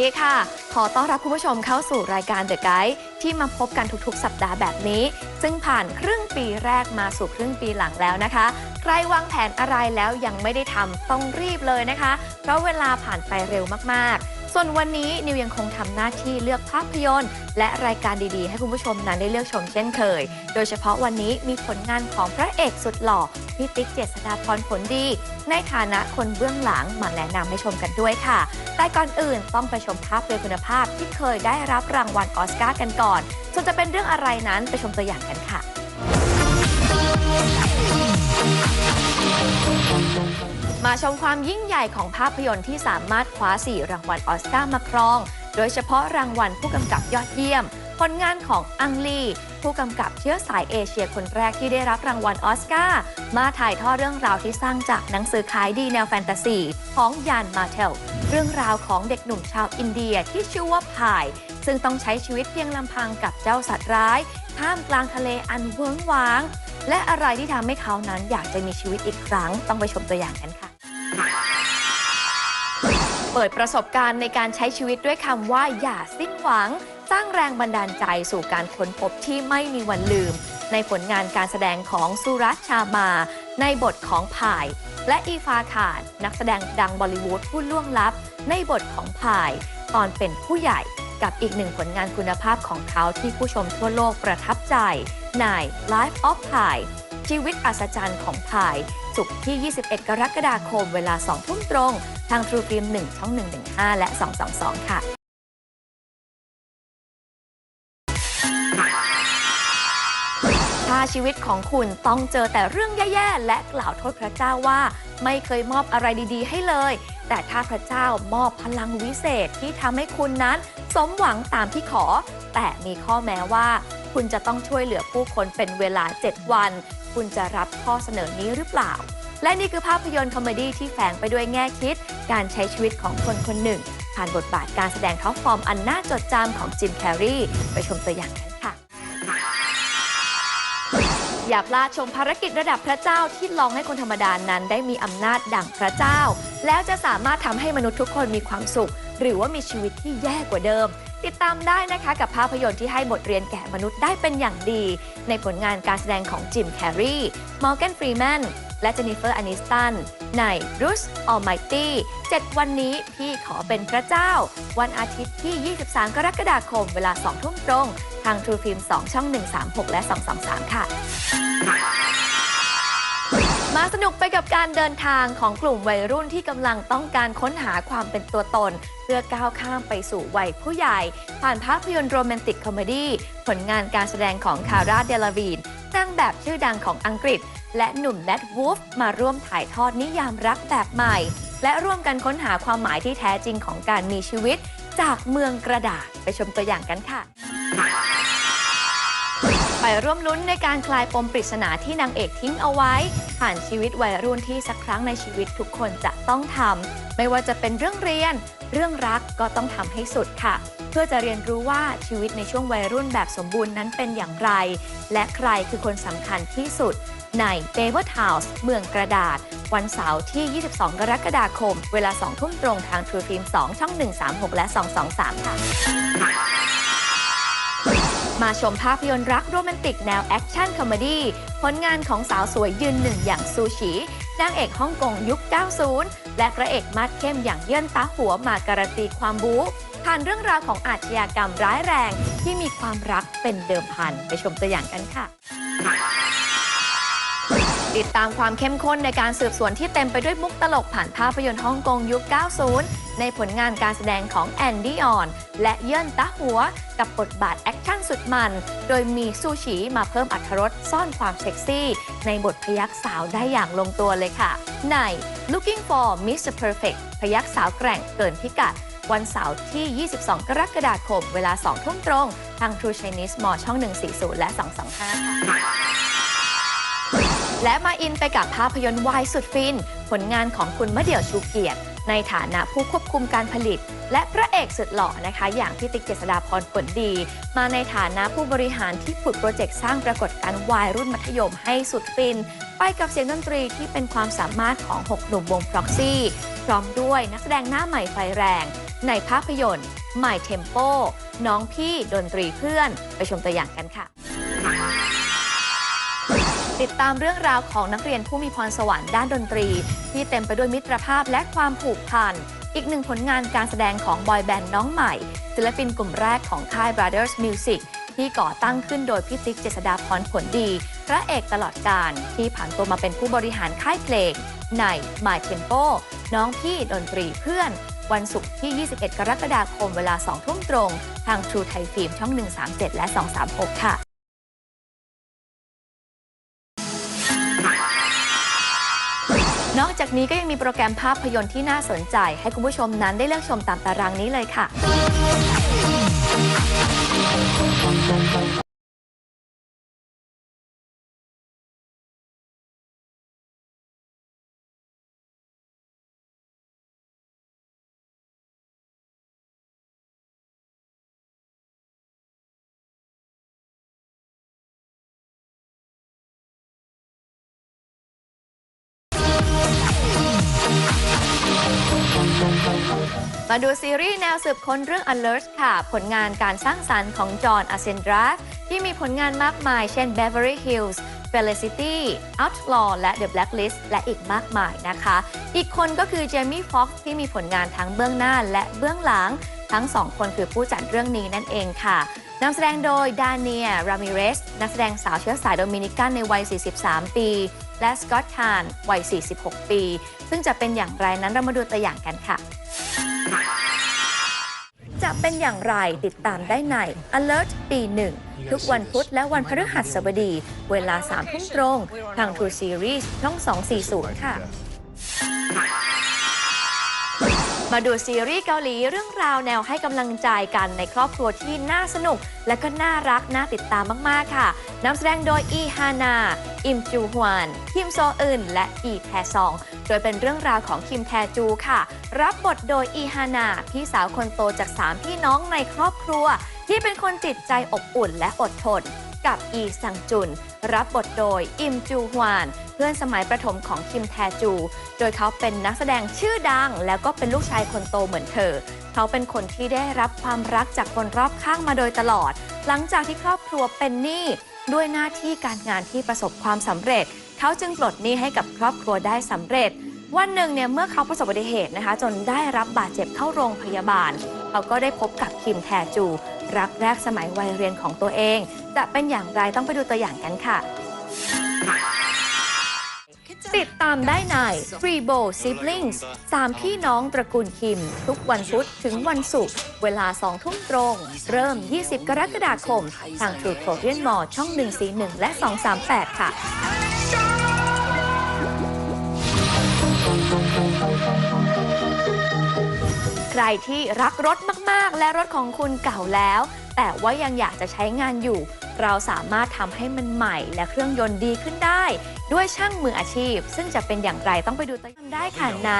ดีค่ะ ขอต้อนรับคุณผู้ชมเข้าสู่รายการ The Guide ที่มาพบกันทุกๆ สัปดาห์แบบนี้ ซึ่งผ่านครึ่งปีแรกมาสู่ครึ่งปีหลังแล้วนะคะ ใครวางแผนอะไรแล้วยังไม่ได้ทำต้องรีบเลยนะคะ เพราะเวลาผ่านไปเร็วมากๆ ส่วนวันนี้นิวยังคงทำหน้าที่เลือกภาพยนตร์ และรายการดีๆ ให้คุณผู้ชมนั้นได้เลือกชมเช่นเคย โดยเฉพาะวันนี้มีผลงานของพระเอกสุดหล่อพี่ติ๊กเจษฎาพรผลดี ในฐานะคนเบื้องหลังมาแนะนำให้ชมกันด้วยค่ะ แต่ก่อนอื่นต้องไปชมภาพโดยคุณภาพที่เคยได้รับรางวัลออสการ์กันก่อน ส่วนจะเป็นเรื่องอะไรนั้นไปชมตัวอย่างกันค่ะ มาชมความยิ่งใหญ่ของภาพยนตร์ที่สามารถคว้า 4 รางวัลออสการ์มาครอง โดยเฉพาะรางวัลผู้กำกับยอดเยี่ยม ผลงานของอังลี ผู้กำกับเชื้อสายเอเชียคนแรกที่ได้รับรางวัลออสการ์มาถ่ายทอดเรื่องราวที่สร้างจากหนังสือขายดีแนวแฟนตาซีของยานมาเทล เรื่องราวของเด็กหนุ่มชาวอินเดียที่ชื่อว่าพาย ซึ่งต้องใช้ชีวิตเพียงลำพังกับเจ้าสัตว์ร้ายท่ามกลางทะเลอันเวิ้งว้าง และอะไรที่ทำให้เขานั้นอยากจะมีชีวิตอีกครั้งต้องไปชมตัวอย่างกันค่ะ เปิดประสบการณ์ในการใช้ชีวิตด้วยคำว่าอย่าสิ้นหวัง สร้างแรงบันดาลใจสู่การค้นพบที่ไม่มีวันลืม ในผลงานการแสดงของสุรัตน์ชามา ในบทของพาย และอีฟาขานนักแสดงดังบอลิวูดผู้ล่วงลับ ในบทของพาย ตอนเป็นผู้ใหญ่กับอีกหนึ่งผลงานคุณภาพของเขาที่ผู้ชมทั่วโลกประทับใจใน Life of Pi ชีวิตอัศจรรย์ของพาย สุกที่ 21 กรกฎาคมเวลา 2 ทุ่มตรง ทาง True Film 1ช่อง 115 และ 222 ค่ะถ้าชีวิตของคุณต้องเจอแต่เรื่องแย่ๆ และกล่าวโทษพระเจ้าว่า ไม่เคยมอบอะไรดีๆ ให้เลย แต่ถ้าพระเจ้ามอบพลังวิเศษที่ทำให้คุณนั้น สมหวังตามที่ขอ แต่มีข้อแม้ว่า คุณจะต้องช่วยเหลือผู้คนเป็นเวลา 7 วัน คุณจะรับข้อเสนอนี้หรือเปล่า และนี่คือภาพยนตร์คอมเมดี้ที่แฝงไปด้วยแง่คิด การใช้ชีวิตของคนคนหนึ่ง ผ่านบทบาทการแสดงท็อปฟอร์มอันน่าจดจำของจิมแคร์รีไปชมตัวอย่างกันค่ะ อย่าพลาดชมภารกิจระดับพระเจ้าที่ลองให้คนธรรมดานั้นได้มีอำนาจดั่งพระเจ้า แล้วจะสามารถทำให้มนุษย์ทุกคนมีความสุข หรือว่ามีชีวิตที่แย่กว่าเดิม ติดตามได้นะคะกับภาพยนตร์ที่ให้บทเรียนแก่มนุษย์ได้เป็นอย่างดี ในผลงานการแสดงของจิมแคร์รีมอร์แกนฟรีแมนและเจนนิเฟอร์อานิสตันใน Bruce Almighty 7วันนี้พี่ขอเป็นพระเจ้า วันอาทิตย์ที่ 23 กรกฎาคม เวลา 2 ทุ่มตรง ทาง True Film 2 ช่อง 136 และ223ค่ะมาส นุกไปกับการเดินทางของกลุ่มวัยรุ่นที่กำลังต้องการค้นหาความเป็นตัวตน เพื่อก้าวข้ามไปสู่วัยผู้ใหญ่ ผ่านภาพยนตร์โรแมนติกคอมเมดี้ผลงานการแสดงของคาร่าเดลาวีนนางแบบชื่อดังของอังกฤษ และหนุ่มแนทวูฟมาร่วมถ่ายทอดนิยามรักแบบใหม่ และร่วมกันค้นหาความหมายที่แท้จริงของการมีชีวิต จากเมืองกระดาษไปชมตัวอย่างกันค่ะ ไปร่วมลุ้นในการคลายปมปริศนาที่นางเอกทิ้งเอาไว้ ผ่านชีวิตวัยรุ่นที่สักครั้งในชีวิตทุกคนจะต้องทำไม่ว่าจะเป็นเรื่องเรียน เรื่องรักก็ต้องทำให้สุดค่ะ เพื่อจะเรียนรู้ว่าชีวิตในช่วงวัยรุ่นแบบสมบูรณ์นั้นเป็นอย่างไร และใครคือคนสำคัญที่สุด ใน d a v i d House เมืองกระดาษ วันเสาร์ที่ 22 กรกฎาคม เวลา 2 ทุ่มตรงทาง True Film 2 ช่อง 136 และ 223 ค่ะ มาชมภาพยนตร์รักโรแมนติกแนวแอคชั่นคอมเมดี้ผลงานของสาวสวยยืนหนึ่งอย่างซูชินางเอกฮ่องกงยุค 90 และพระเอกมาดเข้มอย่างเยื่นตาหัวมาการันตีความบู๊ผ่านเรื่องราวของอาชญากรรมร้ายแรงที่มีความรักเป็นเดิมพัน ไปชมตัวอย่างกันค่ะ ติดตามความเข้มข้นในการสืบสวนที่เต็มไปด้วยมุกตลกผ่านภาพยนตร์ฮ่องกงยุค 90 ในผลงานการแสดงของแอนดี้ออน และเยิ่นตาหัว กับบทบาทแอคชั่นสุดมัน โดยมีซูชิมาเพิ่มอรรถรสซ่อนความเซ็กซี่ ในบทพยักสาวได้อย่างลงตัวเลยค่ะ ใน Looking for Mr. Perfect พยักสาวแกร่งเกินพิกัด วันเสาร์ที่ 22 กรกฎาคม เวลา 2 ทุ่มตรง ทาง True Chinese Mall ช่อง 140 และ 225ค่ะ และมาอินไปกับภาพยนตร์วายสุดฟิน ผลงานของคุณมะเดี่ยวชูเกียรติ ในฐานะผู้ควบคุมการผลิต และพระเอกสุดหล่อนะคะ อย่างพี่ติ๊กเจษฎาพรผลดี มาในฐานะผู้บริหารที่ฝึกโปรเจกต์สร้างปรากฏการณ์วายรุ่นมัธยมให้สุดฟิน ไปกับเสียงดนตรีที่เป็นความสามารถของ 6 หนุ่มวง Proxy พร้อมด้วยนักแสดงหน้าใหม่ไฟแรง ในภาพยนตร์ My Tempo น้องพี่ดนตรีเพื่อน ไปชมตัวอย่างกันค่ะ ติดตามเรื่องราวของนักเรียนผู้มีพรสวรรค์ด้านดนตรี ที่เต็มไปด้วยมิตรภาพและความผูกพัน อีกหนึ่งผลงานการแสดงของบอยแบนด์น้องใหม่ ศิลปินกลุ่มแรกของค่าย Brothers Music ที่ก่อตั้งขึ้นโดยพี่ติ๊กเจษดาพรผลดี พระเอกตลอดการ ที่ผ่านตัวมาเป็นผู้บริหารค่ายเพลง ใน My Tempo น้องพี่ดนตรีเพื่อน วันศุกร์ที่ 21 กรกฎาคมเวลา 2 ทุ่มตรง ทาง True Thai Film ช่อง 137 และ 236 ค่ะ นอกจากนี้ก็ยังมีโปรแกรมภาพยนตร์ที่น่าสนใจ ให้คุณผู้ชมนั้นได้เลือกชมตามตารางนี้เลยค่ะ มาดูซีรีส์แนวสืบค้นเรื่อง Alert ค่ะ ผลงานการสร้างสรรค์ของจอห์นอาเซนดราที่มีผลงานมากมายเช่น Beverly Hills Felicity Outlaw และ The Blacklist และอีกมากมายนะคะ อีกคนก็คือเจมี่ฟ็อกซ์ที่มีผลงานทั้งเบื้องหน้าและเบื้องหลัง ทั้งสองคนคือผู้จัดเรื่องนี้นั่นเองค่ะนำแสดงโดยดาเนีย รามิเรส นักแสดงสาวเชื้อสายโดมินิกันในวัย 43 ปี และสกอตทาน วัย 46 ปี ซึ่งจะเป็นอย่างไรนั้นเรามาดูตัวอย่างกันค่ะ จะเป็นอย่างไรติดตามได้ใน Alert ปีหนึ่งทุกวันพุธและวันพฤหัสบดี เวลา3ทุ่มตรง ทาง True Series ช่อง 240 ค่ะ มาดูซีรีส์เกาหลีเรื่องราวแนวให้กำลังใจกันในครอบครัวที่น่าสนุก และก็น่ารักน่าติดตามมากๆค่ะนำแสดงโดยอีฮานา อิมจูฮวานคิมโซอึนและอีแทซอง โดยเป็นเรื่องราวของคิมแทจูค่ะ รับบทโดยอีฮานา พี่สาวคนโตจาก 3 พี่น้องในครอบครัว ที่เป็นคนจิตใจอบอุ่นและอดทน กับอีซังจุน รับบทโดยอิมจูฮวาน เพื่อนสมัยประถมของคิมแทจู โดยเขาเป็นนักแสดงชื่อดัง แล้วก็เป็นลูกชายคนโตเหมือนเธอ เขาเป็นคนที่ได้รับความรักจากคนรอบข้างมาโดยตลอด หลังจากที่ครอบครัวเป็นหนี้ด้วยหน้าที่การงานที่ประสบความสำเร็จ เขาจึงปลดหนี้ให้กับครอบครัวได้สำเร็จวันหนึ่งเนี่ยเมื่อเขาประสบอุบัติเหตุนะคะ จนได้รับบาดเจ็บเข้าโรงพยาบาล เขาก็ได้พบกับคิมแทจู รักแรกสมัยวัยเรียนของตัวเอง จะเป็นอย่างไรต้องไปดูตัวอย่างกันค่ะ ติดตามได้ใน Free b o Siblings สามพี่น้องตระกูลคิม ทุกวันพุธถึงวันศุกร์เวลา 2 ทุ่มตรง เริ่ม 20 กรกฎาคม ทาง True Korean Mall ช่อง 141 และ 238 ค่ะใครที่รักรถมาก ๆ และรถของคุณเก่าแล้ว แต่ว่ายังอยากจะใช้งานอยู่ เราสามารถทำให้มันใหม่ และเครื่องยนต์ดีขึ้นได้ ด้วยช่างมืออาชีพ ซึ่งจะเป็นอย่างไรต้องไปดูตัวอย่างได้ค่ะใน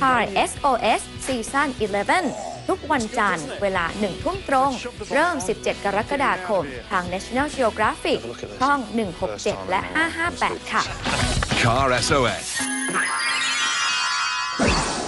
Car SOS Season 11 ทุกวันจันทร์เวลา 1 ทุ่มตรง เริ่ม 17 กรกฎาคม ทาง National Geographic ช่อง 167 และ 558 ค่ะ Car SOS.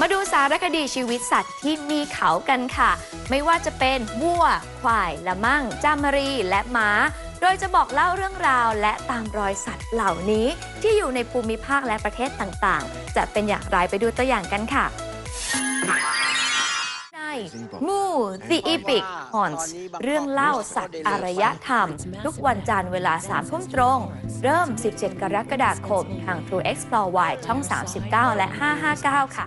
มาดูสารคดีชีวิตสัตว์ที่มีเขากันค่ะ ไม่ว่าจะเป็นวัว ควาย ละมั่ง จามรี และม้า โดยจะบอกเล่าเรื่องราวและตามรอยสัตว์เหล่านี้ ที่อยู่ในภูมิภาคและประเทศต่างๆ จะเป็นอย่างไรไปดูตัวอย่างกันค่ะ ใน Moo The Epic Haunts เรื่องเล่าสัตว์อารยธรรม ทุกวันจันทร์เวลา3ทุ่มตรง เริ่ม 17 กรกฎาคม ทาง True Explore Y ช่อง 39 และ 559 ค่ะ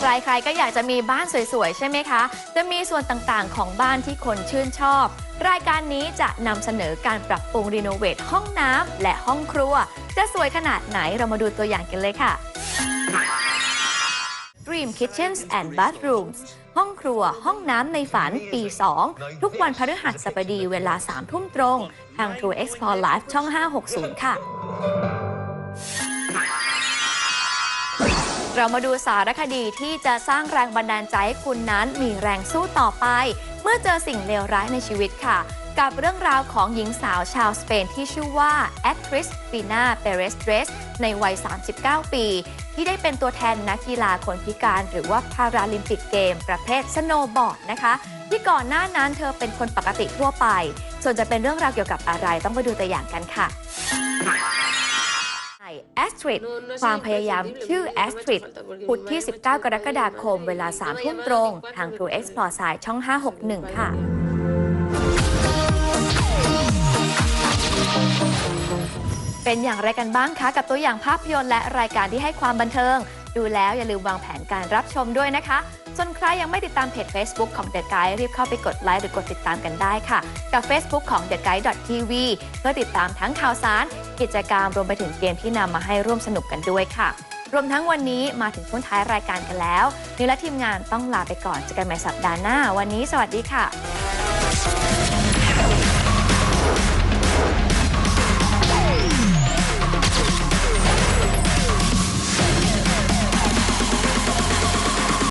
ใครๆก็อยากจะมีบ้านสวยๆ ใช่ไหมคะ จะมีส่วนต่างๆ ของบ้านที่คนชื่นชอบ รายการนี้จะนำเสนอการปรับปรุงรีโนเวทห้องน้ำและห้องครัว จะสวยขนาดไหนเรามาดูตัวอย่างกันเลยค่ะ Dream Kitchens and Bathrooms ห้องครัวห้องน้ำในฝันปี 2 ทุกวันพฤหัสบดีเวลา 3 ทุ่มตรง ทาง True Explore Live ช่อง 560 ค่ะ เรามาดูสารคดีที่จะสร้างแรงบันดาลใจให้คุณนั้นมีแรงสู้ต่อไป เมื่อเจอสิ่งเลวร้ายในชีวิตค่ะ กับเรื่องราวของหญิงสาวชาวสเปนที่ชื่อว่าแอคทริสฟีนาเปเรสเดรสในวัย 39 ปี ที่ได้เป็นตัวแทนนักกีฬาคนพิการ หรือว่าพาราลิมปิกเกม ประเภทสโนบอร์ดนะคะที่ก่อนหน้านั้นเธอเป็นคนปกติทั่วไป ส่วนจะเป็นเรื่องราวเกี่ยวกับอะไรต้องไปดูตัวอย่างกันค่ะ แอสตริดความพยายามชื่อแอสตริดพุธที่ 19 กรกฎาคม เวลา 3 ทุ่มตรง ทาง True Explore สายช่อง 561 ค่ะ เป็นอย่างไรกันบ้างคะ กับตัวอย่างภาพยนตร์และรายการที่ให้ความบันเทิง ดูแล้วอย่าลืมวางแผนการรับชมด้วยนะคะ ส่วนใครยังไม่ติดตามเพจ Facebook ของ The Guide รีบเข้าไปกดไลค์หรือกดติดตามกันได้ค่ะ กับ Facebook ของ The Guide TV เพื่อติดตามทั้งข่าวสาร กิจกรรมรวมไปถึงเกมที่นำมาให้ร่วมสนุกกันด้วยค่ะ รวมทั้งวันนี้มาถึงช่วงท้ายรายการกันแล้วนิวและทีมงานต้องลาไปก่อนเจอกันใหม่สัปดาห์หน้า วันนี้ สวัสดีค่ะ